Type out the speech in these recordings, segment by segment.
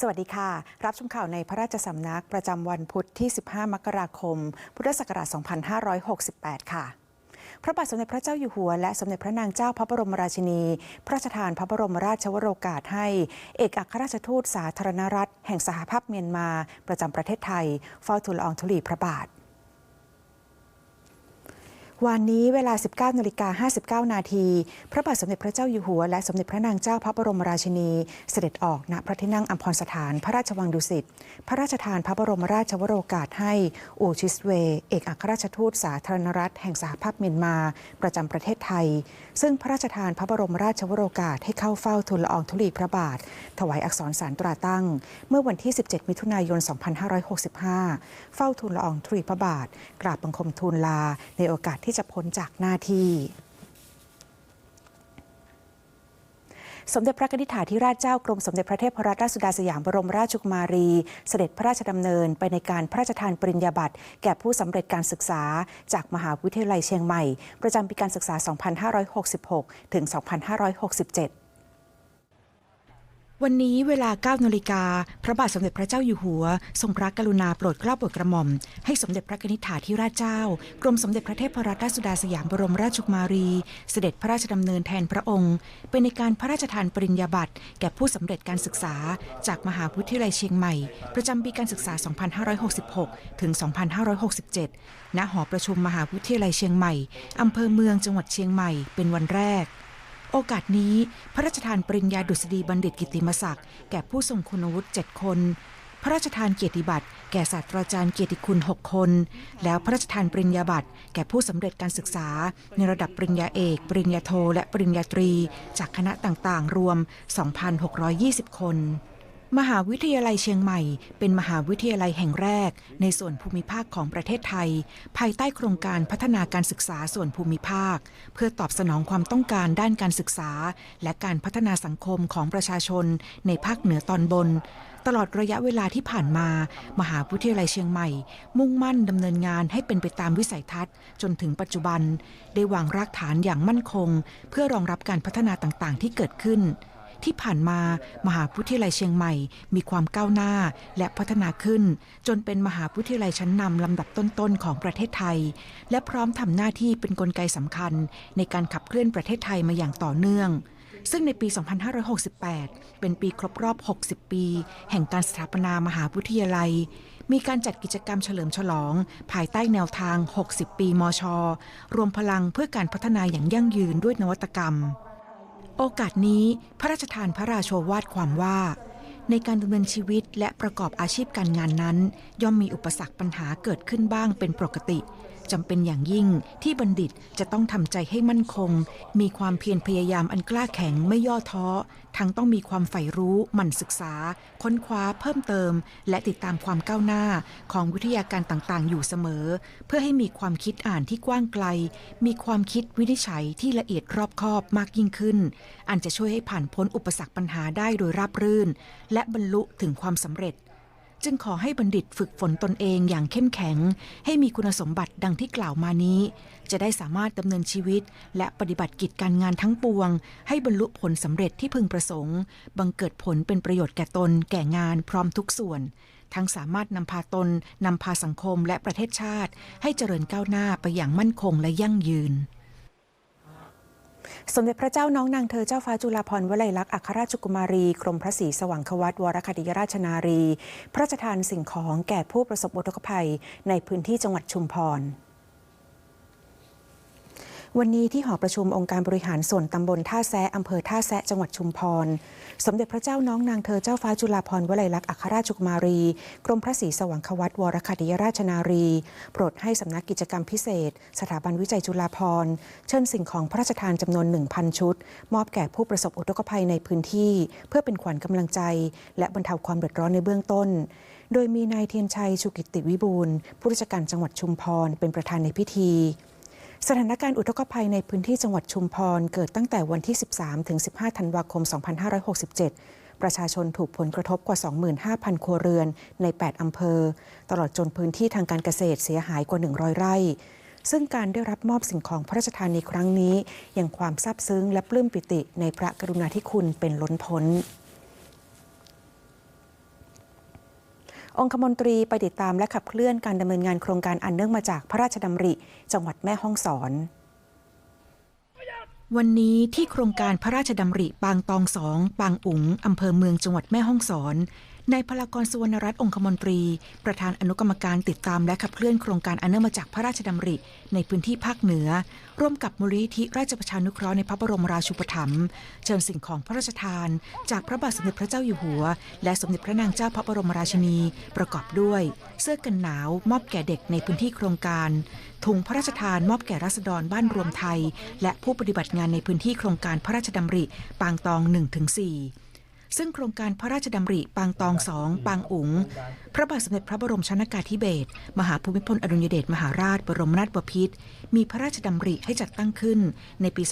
สวัสดีค่ะ รับชมข่าวในพระราชสำนักประจำวันพุธที่ 15 มกราคม พุทธศักราช 2568 ค่ะพระบาทสมเด็จพระเจ้าอยู่หัว และสมเด็จพระนางเจ้าพระบรมราชินี พระราชทานพระบรมราชวโรกาสให้ เอกอัครราชทูตสาธารณรัฐ แห่งสหภาพเมียนมา ประจำประเทศไทยเฝ้าทูลอองธุลีพระบาท วันนี้เวลา 19นาฬิกา59 นาที พระบาทสมเด็จพระเจ้าอยู่หัว และสมเด็จพระนางเจ้าพระบรมราชินี เสด็จออกณพระที่นั่งอัมพรสถานพระราชวังดุสิต พระราชทานพระบรมราชวโรกาสให้อูชิสเว เอกอัครราชทูตสาธารณรัฐแห่งสหภาพเมียนมา ประจำประเทศไทย ซึ่งพระราชทานพระบรมราชวโรกาสให้เข้าเฝ้าทูลละอองธุลีพระบาท ถวายอักษรสารตราตั้ง เมื่อวันที่ 17 มิถุนายน 2565 เฝ้าทูลละอองธุลีพระบาท กราบบังคมทูลลาในโอกาสที่จะพ้นจากหน้าที่ สมเด็จพระนิธิถาธิราชเจ้ากรมสมเด็จพระเทพรัตนราชสุดาสยามบรมราชกุมารี เสด็จพระราชดำเนินไปในการพระราชทานปริญญาบัตรแก่ผู้สำเร็จการศึกษา จากมหาวิทยาลัยเชียงใหม่ ประจำปีการศึกษา 2566 ถึง 2567 วันนี้เวลา9นาฬิกาพระบาทสมเด็จพระเจ้าอยู่หัว ทรงพระกรุณาโปรดเกล้าโปรดกระหม่อม ให้สมเด็จพระนิธิถาธิราชเจ้า กรมสมเด็จพระเทพรัตนราชสุดาสยามบรมราชกุมารี เสด็จพระราชดำเนินแทนพระองค์ เป็นในการพระราชทานปริญญาบัตรแก่ผู้สำเร็จการศึกษา จากมหาวิทยาลัยเชียงใหม่ ประจำปีการศึกษา 2566 ถึง 2567 ณ หอประชุมมหาวิทยาลัยเชียงใหม่อำเภอเมืองจังหวัดเชียงใหม่ เป็นวันแรก โอกาสนี้พระราชทานปริญญาดุษฎีบัณฑิตกิติมศักดิ์แก่ผู้ทรงคุณวุฒิเจ็ดคน พระราชทานเกียรติบัตรแก่ศาสตราจารย์เกียรติคุณ 6 คน แล้วพระราชทานปริญญาบัตรแก่ผู้สำเร็จการศึกษา ในระดับปริญญาเอก ปริญญาโท และปริญญาตรี จากคณะต่างๆ รวม 2,620 คน มหาวิทยาลัยเชียงใหม่ เป็นมหาวิทยาลัยแห่งแรก ในส่วนภูมิภาคของประเทศไทย ภายใต้โครงการพัฒนาการศึกษาส่วนภูมิภาค เพื่อตอบสนองความต้องการด้านการศึกษา และการพัฒนาสังคมของประชาชน ในภาคเหนือตอนบน ตลอดระยะเวลาที่ผ่านมา มหาวิทยาลัยเชียงใหม่ มุ่งมั่นดำเนินงานให้เป็นไปตามวิสัยทัศน์ จนถึงปัจจุบัน ได้วางรากฐานอย่างมั่นคง เพื่อรองรับการพัฒนาต่างๆ ที่เกิดขึ้น ที่ผ่านมามหาวิทยาลัยเชียงใหม่ มีความก้าวหน้าและพัฒนาขึ้น จนเป็นมหาวิทยาลัยชั้นนำลำดับต้นๆของประเทศไทย และพร้อมทำหน้าที่เป็นนกลไกสำคัญ ในการขับเคลื่อนประเทศไทยมาอย่างต่อเนื่อง ซึ่งในปี 2568 เป็นปีครบรอบ 60 ปี แห่งการสถาปนามหาวิทยาลัยมีการจัดกิจกรรมเฉลิมฉลอง ภายใต้แนวทาง 60 ปี มช รวมพลังเพื่อการพัฒนาอย่างยั่งยืนด้วยนวัตกรรม โอกาสนี้พระราชทานพระราโชวาทความว่า ในการดำเนินชีวิตและประกอบอาชีพการงานนั้น ย่อมมีอุปสรรคปัญหาเกิดขึ้นบ้างเป็นปกติ จำเป็นอย่างยิ่งที่บัณฑิตจะต้องทำใจให้มั่นคง มีความเพียรพยายามอันกล้าแข็งไม่ย่อท้อ ทั้งต้องมีความใฝ่รู้หมั่นศึกษา ค้นคว้าเพิ่มเติม และติดตามความก้าวหน้าของวิทยาการต่างๆ อยู่เสมอ เพื่อให้มีความคิดอ่านที่กว้างไกล มีความคิดวินิจฉัยที่ละเอียดรอบคอบมากยิ่งขึ้น อันจะช่วยให้ผ่านพ้นอุปสรรคปัญหาได้โดยราบรื่น และบรรลุถึงความสำเร็จ จึงขอให้บัณฑิตฝึกฝนตนเองอย่างเข้มแข็ง ให้มีคุณสมบัติดังที่กล่าวมานี้ จะได้สามารถดำเนินชีวิต และปฏิบัติกิจการงานทั้งปวง ให้บรรลุผลสำเร็จที่พึงประสงค์ บังเกิดผลเป็นประโยชน์แก่ตน แก่งานพร้อมทุกส่วน ทั้งสามารถนำพาตนนำพาสังคมและประเทศชาติ ให้เจริญก้าวหน้าไปอย่างมั่นคงและยั่งยืน สมเด็จพระเจ้าน้องนางเธอเจ้าฟ้าจุฬาภรณ์วลัยลักษณ์อัครราชกุมารีกรมพระศรีสว่างควัตวรคดีราชนารี พระราชทานสิ่งของแก่ผู้ประสบอุทกภัยในพื้นที่จังหวัดชุมพร วันนี้ที่หอประชุมองค์การบริหารส่วนตำบลท่าแซะอำเภอท่าแซะจังหวัดชุมพร สมเด็จพระเจ้าน้องนางเธอเจ้าฟ้าจุฬาภรณ์วลัยลักษณ์อัครราชกุมารี กรมพระศรีสว่างควัตวรคติยราชนารี โปรดให้สำนักกิจกรรมพิเศษ สถาบันวิจัยจุฬาภรณ์เชิญสิ่งของพระราชทานจำนวน 1,000 ชุด มอบแก่ผู้ประสบอุทกภัยในพื้นที่ เพื่อเป็นขวัญกำลังใจ และบรรเทาความเดือดร้อนในเบื้องต้น โดยมีนายเทียนชัยชุกิติวิบูลผู้ราชการจังหวัดชุมพรเป็นประธานในพิธี สถานการณ์อุทกภัยในพื้นที่จังหวัดชุมพร เกิดตั้งแต่วันที่ 13 ถึง 15 ธันวาคม 2567 ประชาชนถูกผลกระทบกว่า 25,000 ครัวเรือนใน 8 อำเภอ ตลอดจนพื้นที่ทางการเกษตรเสียหายกว่า 100 ไร่ ซึ่งการได้รับมอบสิ่งของพระราชทานในครั้งนี้ ยังความซาบซึ้งและปลื้มปิติในพระกรุณาธิคุณเป็นล้นพ้น องคมนตรีไปติดตามและขับเคลื่อนการดำเนินงานโครงการอันเนื่องมาจากพระราชดำริ จังหวัดแม่ฮ่องสอน วันนี้ที่โครงการพระราชดำริปางตองสองปางอุ๋งอำเภอเมืองจังหวัดแม่ฮ่องสอน นายพลากรสุวรรณรัตน์องคมนตรี ประธานอนุกรรมการติดตามและขับเคลื่อนโครงการอันเนื่องมาจากพระราชดำริ ในพื้นที่ภาคเหนือ ร่วมกับมูลนิธิราชประชานุเคราะห์ในพระบรมราชูปถัมภ์เชิญสิ่งของพระราชทาน จากพระบาทสมเด็จพระเจ้าอยู่หัว และสมเด็จพระนางเจ้าพระบรมราชินี ประกอบด้วย เสื้อกันหนาว มอบแก่เด็กในพื้นที่โครงการถุงพระราชทานมอบแก่รัษฎรบ้านรวมไทย และผู้ปฏิบัติงานในพื้นที่โครงการพระราชดำริ ปางตอง 1-4 ซึ่งโครงการพระราชดำริปางตองสองปางอุ๋ง พระบาทสมเด็จพระบรมชนากาธิเบศรมหาภูมิพลอดุลยเดชมหาราชบรมนาถบพิตรมีพระราชดำริให้จัดตั้งขึ้นในปี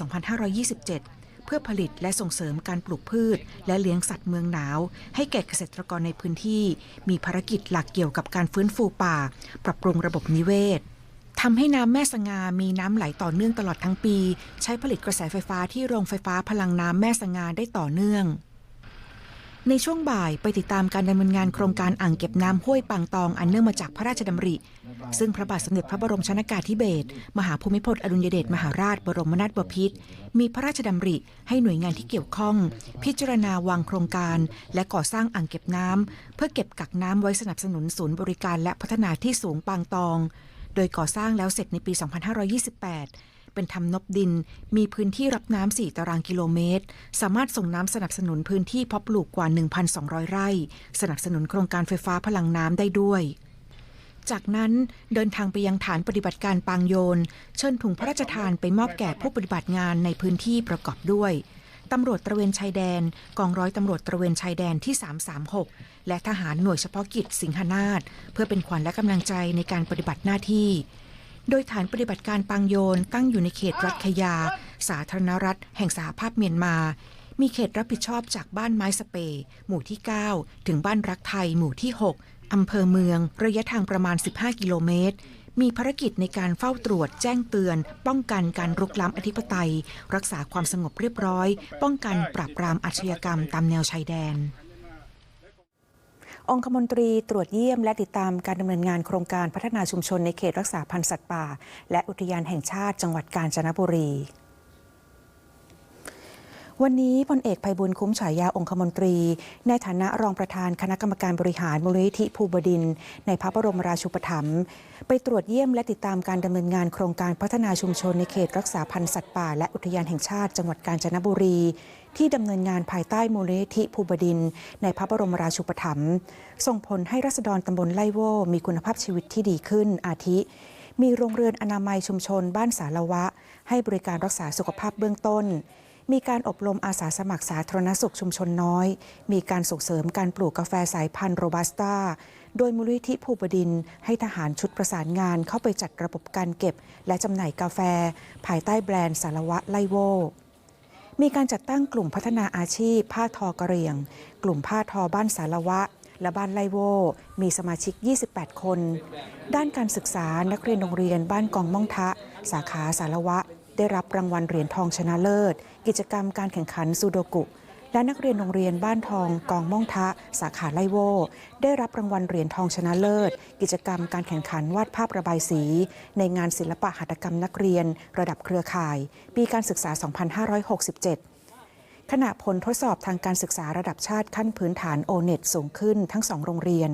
2527 เพื่อผลิตและส่งเสริมการปลูกพืช และเลี้ยงสัตว์เมืองหนาว ให้แก่เกษตรกรในพื้นที่ มีภารกิจหลักเกี่ยวกับการฟื้นฟูป่า ปรับปรุงระบบนิเวศทำให้น้ำแม่สงา มีน้ำไหลต่อเนื่องตลอดทั้งปี ใช้ผลิตกระแสไฟฟ้าที่โรงไฟฟ้าพลังน้ำแม่สงาได้ต่อเนื่อง ในช่วงบ่ายไปติดตามการดำเนินงานโครงการอ่างเก็บน้ำห้วยปางตองอันเนื่องมาจากพระราชดำริ ซึ่งพระบาทสมเด็จพระบรมชนากาธิเบศรมหาภูมิพลอดุลยเดชมหาราชบรมนาถบพิตรมีพระราชดำริให้หน่วยงานที่เกี่ยวข้อง พิจารณาวางโครงการ และก่อสร้างอ่างเก็บน้ำเพื่อเก็บกักน้ำไว้สนับสนุนศูนย์บริการและพัฒนาที่สูงปางตอง โดยก่อสร้างแล้วเสร็จในปี 2528 เป็นทำนบดิน มีพื้นที่รับน้ำ 4 ตารางกิโลเมตร สามารถส่งน้ำสนับสนุนพื้นที่เพาะปลูกกว่า 1,200 ไร่ สนับสนุนโครงการไฟฟ้าพลังน้ำได้ด้วยจากนั้นเดินทางไปยังฐานปฏิบัติการปางโยน เชิญถุงพระราชทานไปมอบแก่ผู้ปฏิบัติงานในพื้นที่ประกอบด้วย ตำรวจตระเวนชายแดน กองร้อยตำรวจตระเวนชายแดนที่ 336 และทหารหน่วยเฉพาะกิจสิงหนาฏเพื่อเป็นขวัญและกำลังใจในการปฏิบัติหน้าที่ โดยฐานปฏิบัติการปังโยนตั้งอยู่ในเขตรัฐขยา สาธารณรัฐ แห่งสหภาพเมียนมา มีเขตรับผิดชอบจากบ้านไม้สเปย์หมู่ที่ 9 ถึงบ้านรักไทยหมู่ที่ 6 อำเภอเมือง ระยะทางประมาณ 15 กิโลเมตร มีภารกิจในการเฝ้าตรวจแจ้งเตือน ป้องกันการรุกล้ำอธิปไตย รักษาความสงบเรียบร้อย ป้องกันปราบปรามอาชญากรรมตามแนวชายแดน องคมนตรีตรวจเยี่ยมและติดตามการดำเนินงานโครงการพัฒนาชุมชนในเขตรักษาพันธุ์สัตว์ป่า และอุทยานแห่งชาติจังหวัดกาญจนบุรี วันนี้พลเอกภัยบุญคุ้มฉายาองคมนตรี ในฐานะรองประธานคณะกรรมการบริหารมูลนิธิภูบดิน ในพระบรมราชูปถัมภ์ไปตรวจเยี่ยมและติดตามการดำเนินงานโครงการพัฒนาชุมชนในเขตรักษาพันธุ์สัตว์ป่าและอุทยานแห่งชาติจังหวัดกาญจนบุรี ที่ดำเนินงานภายใต้มูลนิธิภูบดิน ในพระบรมราชูปถัมภ์ส่งผลให้รัษฎรตำบลไล่โวมีคุณภาพชีวิตที่ดีขึ้นอาทิมีโรงเรือนอนามัยชุมชนบ้านสารวะ ให้บริการรักษาสุขภาพเบื้องต้น มีการอบรมอาสาสมัครสาธารณสุขชุมชนน้อย มีการส่งเสริมการปลูกกาแฟสายพันธุ์โรบัสต้า โดยมูลนิธิภูบดินให้ทหารชุดประสานงานเข้าไปจัดระบบการเก็บ และจำหน่ายกาแฟ ภายใต้แบรนด์สารวะไลโวมีการจัดตั้งกลุ่มพัฒนาอาชีพ ผ้าทอกระเรียง กลุ่มผ้าทอบ้านสารวะ และบ้านไลโวมีสมาชิก 28 คน ด้านการศึกษานักเรียนโรงเรียนบ้านกองม่องทะ สาขาสารวะ ได้รับรางวัลเหรียญทองชนะเลิศ กิจกรรมการแข่งขันซูโดกุ และนักเรียนโรงเรียนบ้านทองกองม่องทะ สาขาไลโว ได้รับรางวัลเหรียญทองชนะเลิศ กิจกรรมการแข่งขันวาดภาพระบายสี ในงานศิลปะหัตถกรรมนักเรียน ระดับเครือข่าย ปีการศึกษา 2567ขณะผลทดสอบทางการศึกษาระดับชาติขั้นพื้นฐานโอเน็ตสูงขึ้นทั้งสองโรงเรียน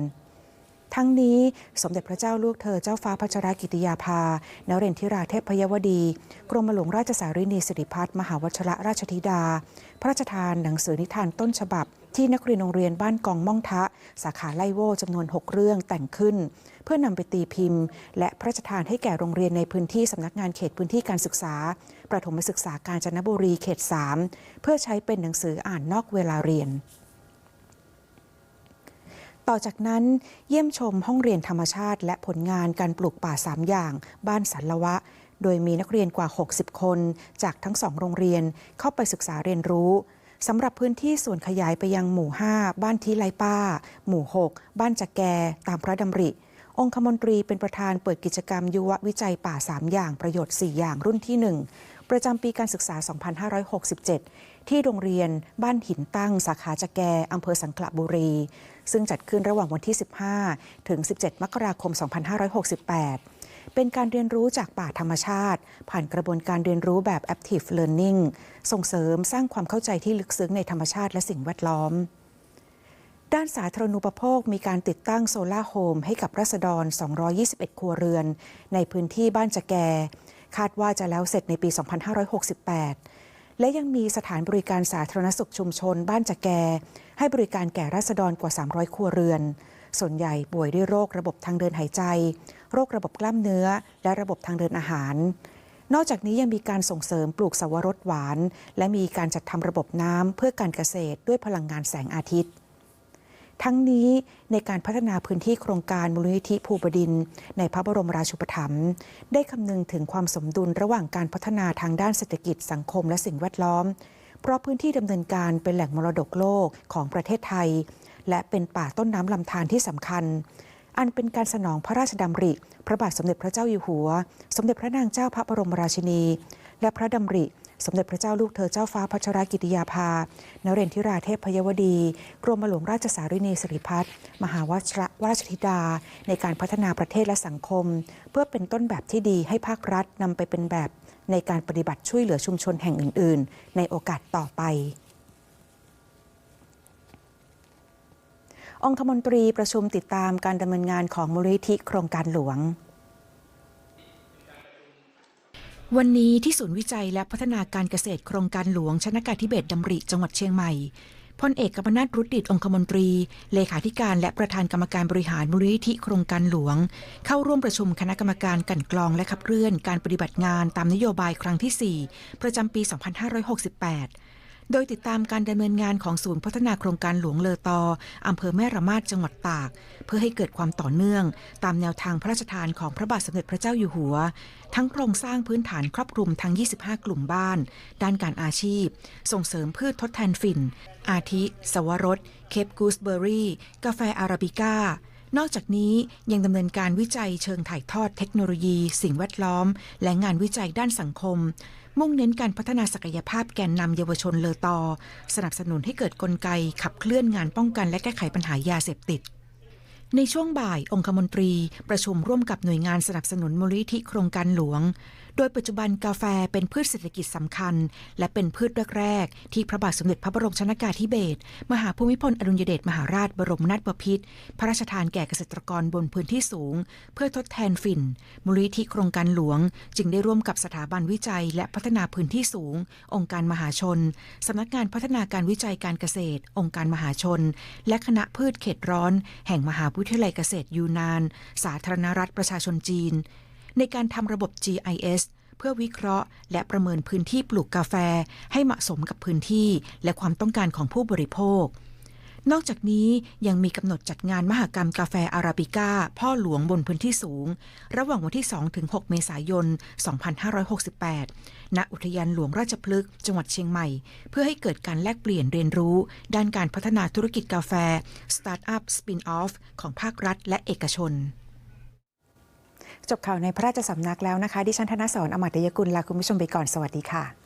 ทั้งนี้สมเด็จพระเจ้าลูกเธอเจ้าฟ้าพัชรกิติยาภานเรนทิราเทพพยวดี กรมหลวงราชสารีนีสิริพัฒน์มหาวชระราชธิดา พระราชทานหนังสือนิทานต้นฉบับ ที่นักเรียนโรงเรียนบ้านกองม่องทะ สาขาไลโวจำนวน 6 เรื่องแต่งขึ้น เพื่อนำไปตีพิมพ์ และพระราชทานให้แก่โรงเรียนในพื้นที่สำนักงานเขตพื้นที่การศึกษา ประถมศึกษากาญจนบุรีเขต 3 เพื่อใช้เป็นหนังสืออ่านนอกเวลาเรียน ต่อจากนั้นเยี่ยมชมห้องเรียนธรรมชาติ และผลงานการปลูกป่า 3 อย่าง บ้านสันละวะ โดยมีนักเรียนกว่า 60 คน จากทั้งสองโรงเรียนเข้าไปศึกษาเรียนรู้สำหรับพื้นที่ส่วนขยายไปยังหมู่ 5 บ้านทีไลป้า หมู่ 6 บ้านจักแก ตามพระดำริ องคมนตรีเป็นประธานเปิดกิจกรรมยุววิจัยป่า 3 อย่างประโยชน์ 4 อย่างรุ่นที่ 1 ประจำปีการศึกษา 2567 ที่โรงเรียนบ้านหินตั้ง สาขาจักแกอำเภอสังขละบุรี ซึ่งจัดขึ้นระหว่างวันที่ 15 ถึง 17 มกราคม 2568 เป็นการเรียนรู้จากป่าธรรมชาติ ผ่านกระบวนการเรียนรู้แบบ active learning ส่งเสริมสร้างความเข้าใจที่ลึกซึ้งในธรรมชาติและสิ่งแวดล้อมด้านสาธารณูปโภคมีการติดตั้งโซลาร์โฮมให้กับรัษฎร 221 ครัวเรือน ในพื้นที่บ้านจะแก คาดว่าจะแล้วเสร็จในปี 2568 และยังมีสถานบริการสาธารณสุขชุมชนบ้านจะแก ให้บริการแก่รัษฎรกว่า 300 ครัวเรือน ส่วนใหญ่ป่วยด้วยโรคระบบทางเดินหายใจ โรคระบบกล้ามเนื้อ และระบบทางเดินอาหาร นอกจากนี้ยังมีการส่งเสริมปลูกสวรสหวาน และมีการจัดทำระบบน้ำเพื่อการเกษตรด้วยพลังงานแสงอาทิตย์ทั้งนี้ในการพัฒนาพื้นที่โครงการมูลนิธิภูบดิน ในพระบรมราชูปถัมภ์ได้คำนึงถึงความสมดุลระหว่างการพัฒนาทางด้านเศรษฐกิจสังคมและสิ่งแวดล้อม เพราะพื้นที่ดำเนินการเป็นแหล่งมรดกโลกของประเทศไทย และเป็นป่าต้นน้ำลำธารที่สำคัญ อันเป็นการสนองพระราชดำริ พระบาทสมเด็จพระเจ้าอยู่หัว สมเด็จพระนางเจ้าพระบรมราชินี และพระดำริ สมเด็จพระเจ้าลูกเธอเจ้าฟ้าพัชรกิติยาภานเรนทิราเทพพยวดี กรมหลวงราชสารีนีสิริพัฒน์มหาวชระวราชธิดา ในการพัฒนาประเทศและสังคม เพื่อเป็นต้นแบบที่ดีให้ภาครัฐนำไปเป็นแบบ ในการปฏิบัติช่วยเหลือชุมชนแห่งอื่น ๆ ในโอกาสต่อไป องคมนตรีประชุมติดตามการดำเนินงานของมูลนิธิโครงการหลวงวันนี้ที่ศูนย์วิจัยและพัฒนาการเกษตรโครงการหลวงชนากาธิเบศดำริจังหวัดเชียงใหม่ พลเอกกำนัทรุดดิตองคมนตรี เลขาธิการและประธานกรรมการบริหารมูลนิธิโครงการหลวง เข้าร่วมประชุมคณะกรรมการกันกรองและขับเคลื่อนการปฏิบัติงานตามนโยบายครั้งที่ 4 ประจำปี 2568 โดยติดตามการดำเนินงานของศูนย์พัฒนาโครงการหลวงเลอตออำเภอแม่ระมาดจังหวัดตาก เพื่อให้เกิดความต่อเนื่อง ตามแนวทางพระราชทานของพระบาทสมเด็จพระเจ้าอยู่หัว ทั้งโครงสร้างพื้นฐานครอบคลุมทั้ง 25 กลุ่มบ้าน ด้านการอาชีพ ส่งเสริมพืชทดแทนฝิ่น อาทิ สวรส เคปกูสเบอร์รี่ กาแฟอาราบิก้า นอกจากนี้ยังดำเนินการวิจัยเชิงถ่ายทอดเทคโนโลยี สิ่งแวดล้อม และงานวิจัยด้านสังคม มุ่งเน้นการพัฒนาศักยภาพแกนนำเยาวชนเลอตอ สนับสนุนให้เกิดกลไกขับเคลื่อนงานป้องกันและแก้ไขปัญหายาเสพติดในช่วงบ่ายองคมนตรี ประชุมร่วมกับหน่วยงานสนับสนุนมูลนิธิโครงการหลวง โดยปัจจุบันกาแฟเป็นพืชเศรษฐกิจสำคัญ และเป็นพืชแรกๆ ที่พระบาทสมเด็จพระบรมชนากาธิเบศรมหาภูมิพลอดุลยเดชมหาราชบรมนาถบพิตรพระราชทานแก่เกษตรกรบนพื้นที่สูง เพื่อทดแทนฝิ่น มูลนิธิโครงการหลวง จึงได้ร่วมกับสถาบันวิจัย และพัฒนาพื้นที่สูง องค์การมหาชนสำนักงานพัฒนาการวิจัยการเกษตร องค์การมหาชน และคณะพืชเขตร้อน แห่งมหาวิทยาลัยเกษตรยูนาน สาธารณรัฐประชาชนจีน ในการทำระบบ GIS เพื่อวิเคราะห์ และประเมินพื้นที่ปลูกกาแฟ ให้เหมาะสมกับพื้นที่ และความต้องการของผู้บริโภคนอกจากนี้ยังมีกำหนดจัดงานมหกรรมกาแฟอาราบิก้า พ่อหลวงบนพื้นที่สูง ระหว่างวันที่ 2-6 เมษายน 2568 ณ อุทยานหลวงราชพฤกษ์จังหวัดเชียงใหม่ เพื่อให้เกิดการแลกเปลี่ยนเรียนรู้ ด้านการพัฒนาธุรกิจกาแฟ สตาร์ทอัพ สปินออฟ ของภาครัฐและเอกชน จบข่าวในพระราชสำนักแล้วนะคะ ดิฉันธนสรอมตยกุลลาคุณผู้ชมไปก่อน สวัสดีค่ะ